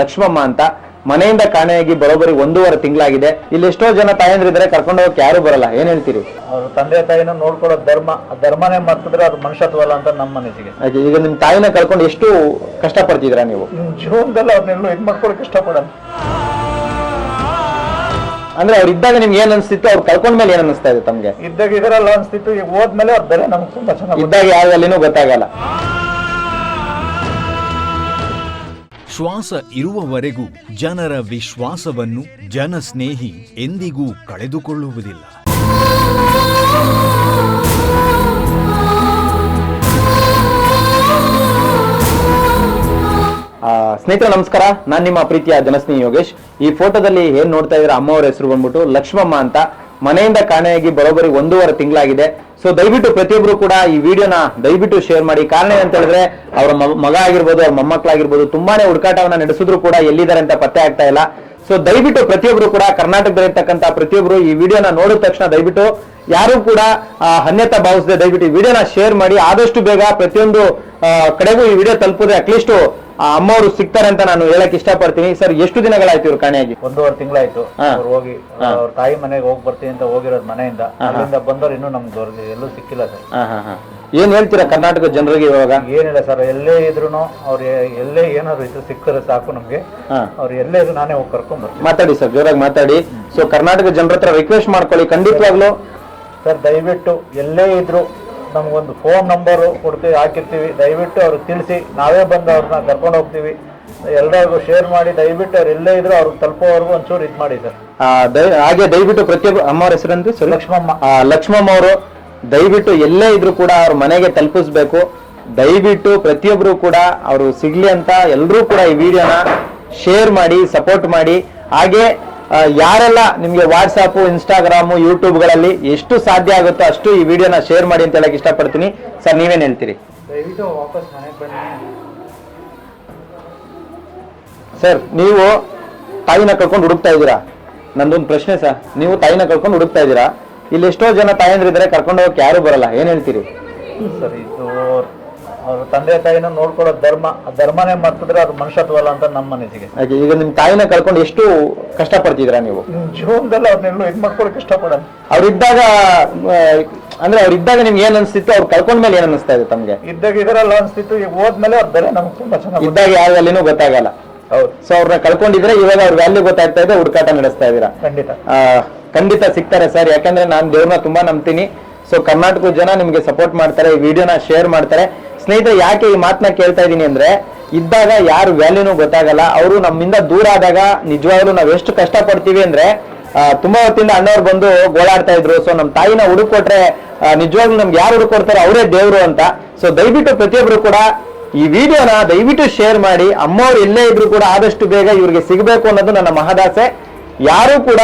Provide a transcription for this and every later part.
ಲಕ್ಷ್ಮಮ್ಮ ಅಂತ. ಮನೆಯಿಂದ ಕಾಣೆಯಾಗಿ ಬರೋಬ್ಬರಿ ಒಂದೂವರೆ ತಿಂಗಳಾಗಿದೆ. ಇಲ್ಲಿ ಎಷ್ಟೋ ಜನ ತಾಯಂದ್ರಿದ್ರೆ ಕರ್ಕೊಂಡು ಹೋಗಕ್ಕೆ ಯಾರು ಬರಲ್ಲ. ಏನ್ ಹೇಳ್ತೀರಿ? ಅವ್ರ ತಂದೆ ತಾಯಿನ ನೋಡ್ಕೊಳ್ಳೋ ಧರ್ಮ ಧರ್ಮನೇ ಮರ್ತಿದ್ರೆ ಅದು ಮನುಷ್ಯತ್ವಲ್ಲ ಅಂತ ನಮ್ಮ ಮನಸ್ಸಿಗೆ. ಹಾಗೆ ಈಗ ನಿಮ್ ತಾಯಿನ ಕಳ್ಕೊಂಡು ಎಷ್ಟು ಕಷ್ಟ ಪಡ್ತಿದ್ದೀರಾ ನೀವು? ನಿಮ್ ಜೀವನದಲ್ಲಿ ಅವ್ರನ್ನೆಲ್ಲೂ ಇದು ಮಾಡ್ಕೊಳಕ್ ಇಷ್ಟಪಡಲ್ಲ ಅಂದ್ರೆ ಅವ್ರ ಇದ್ದಾಗ ನಿಮ್ಗೆ ಏನ್ ಅನ್ಸ್ತಿತ್ತು? ಅವ್ರು ಕಳ್ಕೊಂಡ ಮೇಲೆ ಏನ್ ಅನಿಸ್ತಾ ಇದೆ ತಮ್ಗೆ? ಇದ್ದಾಗ ಇದರಲ್ಲ ಅನ್ಸ್ತಿತ್ತು ಈಗ ಹೋದ್ಮೇಲೆ ಅವ್ರ ಬೆಲೆ ನಮ್ಗೆ ತುಂಬಾ ಚೆನ್ನಾಗಿ ಇದ್ದಾಗ ಯಾವ್ದಲ್ಲಿನೂ ಗೊತ್ತಾಗಲ್ಲ. ಶ್ವಾಸ ಇರುವವರೆಗೂ ಜನರ ವಿಶ್ವಾಸವನ್ನು ಜನಸ್ನೇಹಿ ಎಂದಿಗೂ ಕಳೆದುಕೊಳ್ಳುವುದಿಲ್ಲ. ಸ್ನೇಹಿತರೆ ನಮಸ್ಕಾರ. ನಾನು ನಿಮ್ಮ ಪ್ರೀತಿಯ ಜನಸ್ನೇಹಿ ಯೋಗೇಶ್. ಈ ಫೋಟೋದಲ್ಲಿ ಏನ್ ನೋಡ್ತಾ ಇದ್ರ ಅಮ್ಮ ಅವ್ರ ಹೆಸರು ಬಂದ್ಬಿಟ್ಟು ಲಕ್ಷ್ಮಮ್ಮ ಅಂತ. ಮನೆಯಿಂದ ಕಾಣೆಯಾಗಿ ಬರೋಬ್ಬರಿ ಒಂದೂವರೆ ತಿಂಗಳಾಗಿದೆ. ಸೊ ದಯವಿಟ್ಟು ಪ್ರತಿಯೊಬ್ರು ಕೂಡ ಈ ವಿಡಿಯೋನ ದಯವಿಟ್ಟು ಶೇರ್ ಮಾಡಿ. ಕಾರಣ ಏನಂತ ಹೇಳಿದ್ರೆ, ಅವರ ಮಗ ಆಗಿರ್ಬೋದು, ಅವ್ರ ಮೊಮ್ಮಕ್ಕಳಾಗಿರ್ಬೋದು, ತುಂಬಾನೇ ಹುಡುಕಾಟವನ್ನ ನಡೆಸಿದ್ರು ಕೂಡ ಎಲ್ಲಿದ್ದಾರೆ ಅಂತ ಪತ್ತೆ ಆಗ್ತಾ ಇಲ್ಲ. ಸೊ ದಯವಿಟ್ಟು ಪ್ರತಿಯೊಬ್ರು ಕೂಡ ಕರ್ನಾಟಕದಲ್ಲಿರ್ತಕ್ಕಂಥ ಪ್ರತಿಯೊಬ್ಬರು ಈ ವಿಡಿಯೋನ ನೋಡಿದ ತಕ್ಷಣ ದಯವಿಟ್ಟು ಯಾರು ಕೂಡ ಅನ್ಯತಾ ಭಾವಿಸದೆ ದಯವಿಟ್ಟು ಈ ವಿಡಿಯೋನ ಶೇರ್ ಮಾಡಿ. ಆದಷ್ಟು ಬೇಗ ಪ್ರತಿಯೊಂದು ಕಡೆಗೂ ಈ ವಿಡಿಯೋ ತಲುಪಿದ್ರೆ ಅಟ್ಲೀಸ್ಟ್ ಅಮ್ಮವರು ಸಿಗ್ತಾರೆ ಅಂತ ನಾನು ಹೇಳಕ್ ಇಷ್ಟಪಡ್ತೀನಿ. ಸರ್ ಎಷ್ಟು ದಿನಗಳಾಯ್ತು ಇವ್ರು ಕಾಣೆಯಾಗಿ? ಒಂದೂವರೆ ತಿಂಗಳಾಯ್ತು. ಹಾ. ಅವ್ರು ಹೋಗಿ ಹಾ. ಅವ್ರ ತಾಯಿ ಮನೆಗೆ ಹೋಗಿ ಬರ್ತೀನಿ ಅಂತ ಹೋಗಿರೋದು ಮನೆಯಿಂದ. ಹಾ. ಅಲ್ಲಿಂದ ಬಂದವ್ರು ಇನ್ನೂ ನಮ್ಗೆ ಎಲ್ಲೂ ಸಿಕ್ಕಿಲ್ಲ ಸರ್. ಹಾ ಹಾ ಹಾ. ಏನ್ ಹೇಳ್ತೀರಾ ಕರ್ನಾಟಕ ಜನರಿಗೆ ಇವಾಗ? ಏನಿಲ್ಲ ಸರ್ ಎಲ್ಲೇ ಇದ್ರು ಅವ್ರು ಎಲ್ಲೇ ಏನಾದ್ರು ಇದ್ರು ಸಿಕ್ಕರೆ ಸಾಕು ನಮ್ಗೆ. ಹಾ. ಅವ್ರು ಎಲ್ಲೇ ಇದ್ರು ನಾನೇ ಹೋಗಿ ಕರ್ಕೊಂಡ್ ಬರ್ತೀನಿ. ಮಾತಾಡಿ ಸರ್ ಜೋರಾಗಿ ಮಾತಾಡಿ. ಸೊ ಕರ್ನಾಟಕ ಜನರ ಹತ್ರ ರಿಕ್ವೆಸ್ಟ್ ಮಾಡ್ಕೊಳ್ಳಿ ಖಂಡಿತವಾಗ್ಲು. ಸರ್ ದಯವಿಟ್ಟು ಎಲ್ಲೇ ಇದ್ರು ನಮ್ಗೊಂದು ಫೋನ್ ನಂಬರು ಕೊಡ್ತೀವಿ ಹಾಕಿರ್ತೀವಿ. ದಯವಿಟ್ಟು ಅವ್ರಿಗೆ ತಿಳಿಸಿ ನಾವೇ ಬಂದು ಅವ್ರನ್ನ ಕರ್ಕೊಂಡು ಹೋಗ್ತೀವಿ. ಎಲ್ಲರಿಗೂ ಶೇರ್ ಮಾಡಿ ದಯವಿಟ್ಟು ಅವ್ರು ಎಲ್ಲೇ ಇದ್ರು ಅವ್ರಿಗೆ ತಲುಪೋವರೆಗೂ ಒಂಚೂರು ಇದು ಮಾಡಿ ಸರ್. ಹಾಗೆ ದಯವಿಟ್ಟು ಪ್ರತಿಯೊಬ್ಬ ಅಮ್ಮವ್ರ ಹೆಸರಂದ್ರೆ ಸರ್? ಲಕ್ಷ್ಮಮ್ಮ. ಲಕ್ಷ್ಮಮ್ಮ ಅವರು ದಯವಿಟ್ಟು ಎಲ್ಲೇ ಇದ್ರು ಕೂಡ ಅವ್ರ ಮನೆಗೆ ತಲುಪಿಸ್ಬೇಕು. ದಯವಿಟ್ಟು ಪ್ರತಿಯೊಬ್ರು ಕೂಡ ಅವರು ಸಿಗ್ಲಿ ಅಂತ ಎಲ್ಲರೂ ಕೂಡ ಈ ವಿಡಿಯೋನ ಶೇರ್ ಮಾಡಿ ಸಪೋರ್ಟ್ ಮಾಡಿ. ಹಾಗೆ ಯಾರೆಲ್ಲ ನಿಮ್ಗೆ ವಾಟ್ಸಾಪ್ ಇನ್ಸ್ಟಾಗ್ರಾಮು ಯೂಟ್ಯೂಬ್ಗಳಲ್ಲಿ ಎಷ್ಟು ಸಾಧ್ಯ ಆಗುತ್ತೋ ಅಷ್ಟು ಈ ವಿಡಿಯೋನ ಶೇರ್ ಮಾಡಿ ಅಂತ ಹೇಳಕ್ ಇಷ್ಟಪಡ್ತೀನಿ. ಸರ್ ನೀವೇನ್ ಹೇಳ್ತೀರಿ. ಸರ್ ನೀವು ತಾಯಿನ ಕಳ್ಕೊಂಡು ಹುಡುಕ್ತಾ ಇದ್ದೀರಾ? ನಂದೊಂದು ಪ್ರಶ್ನೆ ಸರ್ ನೀವು ತಾಯಿನ ಕಳ್ಕೊಂಡು ಹುಡುಕ್ತಾ ಇದ್ದೀರಾ? ಇಲ್ಲಿ ಎಷ್ಟೋ ಜನ ತಾಯಂದ್ರಿದ್ದಾರೆ ಕರ್ಕೊಂಡು ಹೋಗಕ್ಕೆ ಯಾರು ಬರಲ್ಲ. ಏನ್ ಹೇಳ್ತೀರಿ? ಸರ್ ಇದು ಅವ್ರ ತಂದೆ ತಾಯಿನ ನೋಡ್ಕೊಳ್ಳೋ ಧರ್ಮ ಆ ಧರ್ಮನೇ ಮರ್ತಿದ್ರೆ ಅದು ಮನುಷ್ಯತ್ವಲ್ಲ ಅಂತ ನಮ್ಮ ಮನಸ್ಸಿಗೆ. ಹಾಗೆ ಈಗ ನಿಮ್ ತಾಯಿನ ಕಳ್ಕೊಂಡು ಎಷ್ಟು ಕಷ್ಟ ಪಡ್ತಿದ್ದೀರಾ ನೀವು ಜೀವನದಲ್ಲಿ ಅವ್ರನ್ನೆಲ್ಲೂ ಇದು ಮಾಡ್ಕೊಳಕ್ ಇಷ್ಟಪಡಲ್ಲ ಅವ್ರಿದ್ದಾಗ ಆ, ಅಂದ್ರೆ ಅವ್ರಿದ್ದಾಗ ನಿಮ್ಗೆ ಏನ್ ಅನ್ಸ್ತಿತ್ತು? ಅವ್ರು ಕಳ್ಕೊಂಡ ಮೇಲೆ ಏನ್ ಅನಿಸ್ತಾ ಇದೆ ತಮ್ಗೆ? ಇದ್ದಾಗ ಇದರಲ್ಲ ಅನ್ಸ್ತಿತ್ತು ಈಗ ಹೋದ್ಮೇಲೆ ಅವ್ರ ಬೆಲೆ ನಮ್ಗೆ ತುಂಬಾ ಚೆನ್ನಾಗಿ ಇದ್ದಾಗ ಯಾವ ಗೊತ್ತಾಗಲ್ಲ. ಹೌದು. ಸೊ ಅವ್ರನ್ನ ಕಳ್ಕೊಂಡಿದ್ರೆ ಇವಾಗ ಅವ್ರ ವ್ಯಾಲ್ಯೂ ಗೊತ್ತಾಗ್ತಾ ಇದೆ ಹುಡುಕಾಟ ನಡೆಸ್ತಾ ಇದ್ದೀರಾ? ಖಂಡಿತ. ಆ, ಖಂಡಿತ ಸಿಗ್ತಾರೆ ಸರ್ ಯಾಕಂದ್ರೆ ನಾನು ದೇವ್ರನ್ನ ತುಂಬಾ ನಂಬ್ತೀನಿ. ಸೊ ಕರ್ನಾಟಕದ ಜನ ನಿಮ್ಗೆ ಸಪೋರ್ಟ್ ಮಾಡ್ತಾರೆ ಈ ವಿಡಿಯೋನ ಶೇರ್ ಮಾಡ್ತಾರೆ. ಸ್ನೇಹಿತರೆ, ಯಾಕೆ ಈ ಮಾತನ್ನ ಕೇಳ್ತಾ ಇದ್ದೀನಿ ಅಂದ್ರೆ, ಇದ್ದಾಗ ಯಾರು ವ್ಯಾಲ್ಯೂನು ಗೊತ್ತಾಗಲ್ಲ. ಅವರು ನಮ್ಮಿಂದ ದೂರ ಆದಾಗ ನಿಜವಾಗ್ಲೂ ನಾವ್ ಎಷ್ಟು ಕಷ್ಟ ಪಡ್ತೀವಿ ಅಂದ್ರೆ ತುಂಬಾ ಹೊತ್ತಿಂದ ಅಣ್ಣವ್ರು ಬಂದು ಗೋಳಾಡ್ತಾ ಇದ್ರು. ಸೊ ನಮ್ಮ ತಾಯಿನ ಹುಡುಕೊಟ್ರೆ ನಿಜವಾಗ್ಲೂ ನಮ್ಗೆ ಯಾರು ಹುಡುಕೊಡ್ತಾರೆ ಅವರೇ ದೇವ್ರು ಅಂತ. ಸೊ ದಯವಿಟ್ಟು ಪ್ರತಿಯೊಬ್ರು ಕೂಡ ಈ ವಿಡಿಯೋನ ದಯವಿಟ್ಟು ಶೇರ್ ಮಾಡಿ. ಅಮ್ಮವ್ರು ಎಲ್ಲೇ ಇದ್ರು ಕೂಡ ಆದಷ್ಟು ಬೇಗ ಇವ್ರಿಗೆ ಸಿಗಬೇಕು ಅನ್ನೋದು ನನ್ನ ಮಹದಾಸೆ. ಯಾರು ಕೂಡ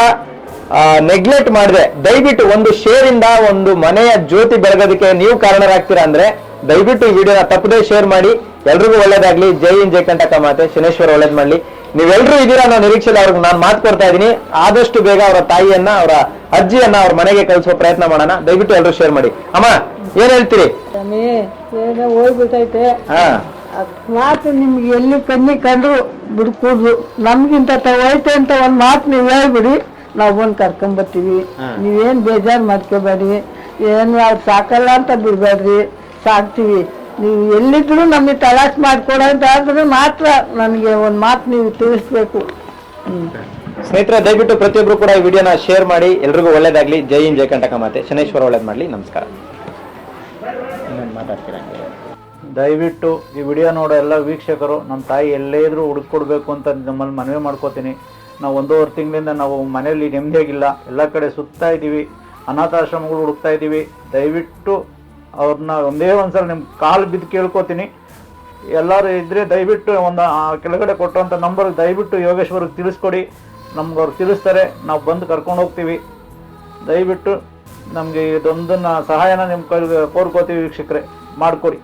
ನೆಗ್ಲೆಕ್ಟ್ ಮಾಡಿದೆ. ದಯವಿಟ್ಟು ಒಂದು ಶೇರ್ ಇಂದ ಒಂದು ಮನೆಯ ಜ್ಯೋತಿ ಬೆಳಗೋದಕ್ಕೆ ನೀವು ಕಾರಣರಾಗ್ತೀರಾ ಅಂದ್ರೆ ದಯವಿಟ್ಟು ಈ ವಿಡಿಯೋನ ತಪ್ಪದೇ ಶೇರ್ ಮಾಡಿ. ಎಲ್ರಿಗೂ ಒಳ್ಳೇದಾಗ್ಲಿ. ಜೈ ಇನ್ ಜೈ ಕಂಟಕ ಮಾತೆ. ಶನೇಶ್ವರ ಒಳ್ಳೇದ್ ಮಾಡ್ಲಿ. ನೀವೆಲ್ರೂ ಇದೀರಾ ಅನ್ನೋ ನಿರೀಕ್ಷೆ ಅವ್ರಿಗೆ ನಾನು ಮಾತು ಕೊಡ್ತಾ ಇದೀನಿ ಆದಷ್ಟು ಬೇಗ ಅವರ ತಾಯಿಯನ್ನ ಅವರ ಅಜ್ಜಿಯನ್ನ ಅವ್ರ ಮನೆಗೆ ಕಳಿಸುವ ಪ್ರಯತ್ನ ಮಾಡೋಣ. ದಯವಿಟ್ಟು ಎಲ್ಲರೂ ಶೇರ್ ಮಾಡಿ. ಅಮ್ಮ ಏನ್ ಹೇಳ್ತೀರಿ? ಹೋಗ್ಬಿಟ್ಟೈತೆ. ಹಾ. ಮಾತು ನಿಮ್ಗೆ ಎಲ್ಲಿ ಕಣ್ಣಿ ಕಂಡ್ರು ಬಿಡ್ಕೂಡ್ದು. ನಮ್ಗಿಂತ ಹೋಯ್ತೆ ಅಂತ ಒಂದ್ ಮಾತು ನೀವು ಹೇಳ್ಬಿಡಿ. ನಾವು ಬಂದು ಕರ್ಕೊಂಬರ್ತೀವಿ ನೀವೇನ್ ಬೇಜಾರು ಮಾಡ್ಕೋಬೇಡಿ. ಏನು ಅವ್ರು ಸಾಕಲ್ಲ ಅಂತ ಬಿಡ್ಬೇಡ್ರಿ. ಸಾಕ್ತೀವಿ. ನೀವು ಎಲ್ಲಿದ್ರು ನಮಗೆ ತಲಾಶ್ ಮಾಡ್ಕೊಡ ಅಂತ ಆದ್ರೆ ಮಾತ್ರ ನನಗೆ ಒಂದು ಮಾತು ನೀವು ತಿಳಿಸ್ಬೇಕು. ಸ್ನೇಹಿತರೆ ದಯವಿಟ್ಟು ಪ್ರತಿಯೊಬ್ರು ಕೂಡ ಈ ವಿಡಿಯೋನ ಶೇರ್ ಮಾಡಿ. ಎಲ್ರಿಗೂ ಒಳ್ಳೇದಾಗ್ಲಿ. ಜೈ ಇನ್ ಜೈ ಕಂಟಕ ಮಾತೆ. ಶನೇಶ್ವರ ಒಳ್ಳೇದು ಮಾಡಲಿ. ನಮಸ್ಕಾರ. ಇನ್ನೊಂದು ಮಾತಾಡ್ತೀರಾ ಹಂಗೆ? ದಯವಿಟ್ಟು ಈ ವಿಡಿಯೋ ನೋಡೋ ಎಲ್ಲ ವೀಕ್ಷಕರು ನಮ್ಮ ತಾಯಿ ಎಲ್ಲೇ ಇದ್ರೂ ಹುಡುಕೊಡ್ಬೇಕು ಅಂತ ನಮ್ಮಲ್ಲಿ ಮನವಿ ಮಾಡ್ಕೋತೀನಿ. ನಾವು ಒಂದೂವರೆ ತಿಂಗಳಿಂದ ನಾವು ಮನೆಯಲ್ಲಿ ನೆಮ್ಮದಿಯಾಗಿಲ್ಲ. ಎಲ್ಲ ಕಡೆ ಸುತ್ತಾ ಇದ್ದೀವಿ ಅನಾಥಾಶ್ರಮಗಳು ಹುಡುಕ್ತಾ ಇದ್ದೀವಿ ದಯವಿಟ್ಟು ಅವ್ರನ್ನ ಒಂದೇ ಒಂದ್ಸಲ ನಿಮ್ಮ ಕಾಲು ಬಿದ್ದು ಕೇಳ್ಕೊತೀನಿ. ಎಲ್ಲರೂ ಇದ್ರೆ ದಯವಿಟ್ಟು ಒಂದು ಕೆಳಗಡೆ ಕೊಟ್ಟಂಥ ನಂಬರ್ ದಯವಿಟ್ಟು ಯೋಗೇಶ್ವರ್ಗೆ ತಿಳಿಸ್ಕೊಡಿ. ನಮ್ಗೆ ಅವ್ರು ತಿಳಿಸ್ತಾರೆ, ನಾವು ಬಂದು ಕರ್ಕೊಂಡು ಹೋಗ್ತೀವಿ. ದಯವಿಟ್ಟು ನಮಗೆ ಇದೊಂದನ್ನು ಸಹಾಯನ ನಿಮ್ಮ ಕೈ ಕೋರ್ಕೋತೀವಿ ವೀಕ್ಷಕರೇ. ಮಾಡಿಕೊಡಿ.